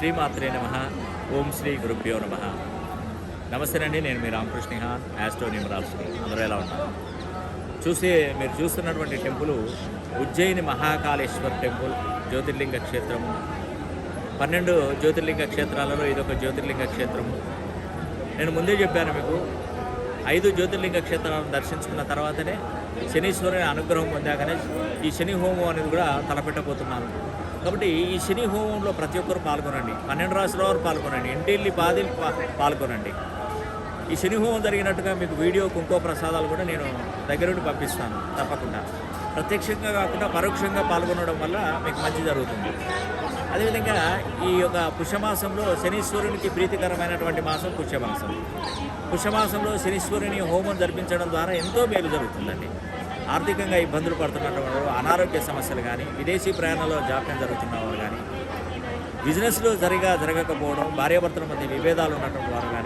శ్రీమాత్రే నమ. ఓం శ్రీ గురుభ్యో నమ. నమస్తేనండి నేను మీ రామకృష్ణ హాన్ యాస్ట్రో అందరూ ఎలా ఉన్నారు? చూసే మీరు చూస్తున్నటువంటి టెంపుల్ ఉజ్జయిని మహాకాళేశ్వర్ టెంపుల్ జ్యోతిర్లింగ క్షేత్రము పన్నెండు జ్యోతిర్లింగ క్షేత్రాలలో ఇదొక జ్యోతిర్లింగ క్షేత్రము నేను ముందే చెప్పాను మీకు ఐదు జ్యోతిర్లింగ క్షేత్రాలను దర్శించుకున్న తర్వాతనే శనీశ్వరుని అనుగ్రహం పొందాకనే ఈ శని హోమం అనేది కూడా తలపెట్టబోతున్నాను. కాబట్టి ఈ శని హోమంలో ప్రతి ఒక్కరు పాల్గొనండి. పన్నెండు రాసుల వారు పాల్గొనండి. ఇంటిల్లి పాది పాల్గొనండి. ఈ శని హోమం జరిగినట్టుగా మీకు వీడియో కుంకో ప్రసాదాలు కూడా నేను దగ్గరుండి పంపిస్తాను. తప్పకుండా. ప్రత్యక్షంగా కాకుండా పరోక్షంగా పాల్గొనడం వల్ల మీకు మంచి జరుగుతుంది. అదేవిధంగా ఈ యొక్క పుష్యమాసంలో శనీశ్వరునికి ప్రీతికరమైనటువంటి మాసం పుష్యమాసం. పుష్యమాసంలో శనీశ్వరుని హోమం జరిపించడం ద్వారా ఎంతో మేలు జరుగుతుందండి. ఆర్థికంగా ఇబ్బందులు పడుతున్నటువంటి అనారోగ్య సమస్యలు కానీ విదేశీ ప్రయాణంలో జాప్యం జరుగుతున్న వారు కానీ బిజినెస్లో సరిగా జరగకపోవడం భార్యాభర్తల మధ్య విభేదాలు ఉన్నటువంటి వారు కానీ